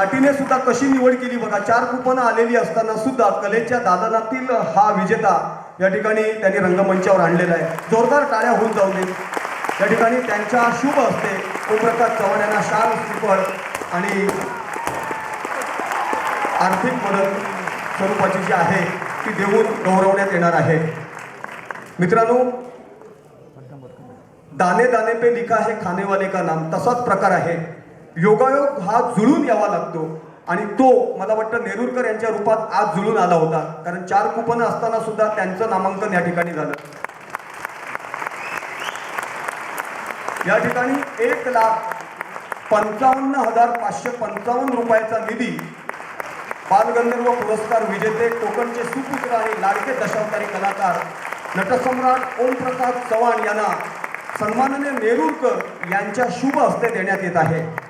पाटीने सुद्धा कशी निवड केली बघा चार कुपनं आलेली असताना सुद्धा कलेच्या दालनातील हा विजेता या ठिकाणी त्यांनी रंगमंचावर आणलेला आहे. जोरदार टाळ्या होऊन जाऊ दे या ठिकाणी त्यांच्या शुभ असते ओमप्रकाश चव्हाण यांना शाल सुपड आणि आर्थिक मदत स्वरूपाची जी आहे ती देऊन गौरवण्यात येणार आहे. मित्रांनो दाने दाने पे लिखा है खाने वाले का नाम तसाच प्रकार आहे. योगायोग हा जुळून यावा लागतो. आणि तो मला वाटतं नेरुरकर यांच्या रूपात आज जुळून आला होता. कारण चार कुपन असताना सुद्धा त्यांचं नामांकन या ठिकाणी झालं. या ठिकाणी एक लाख पंचावन्न हजार पाचशे पंचावन्न रुपयाचा निधी बालगंधर्व पुरस्कार विजेते कोकणचे सुपुत्र आणि लाडके दशावतारी कलाकार नटसम्राट ओमप्रकाश चव्हाण यांना सन्माननीय नेरुरकर यांच्या शुभ हस्ते देण्यात येत आहे.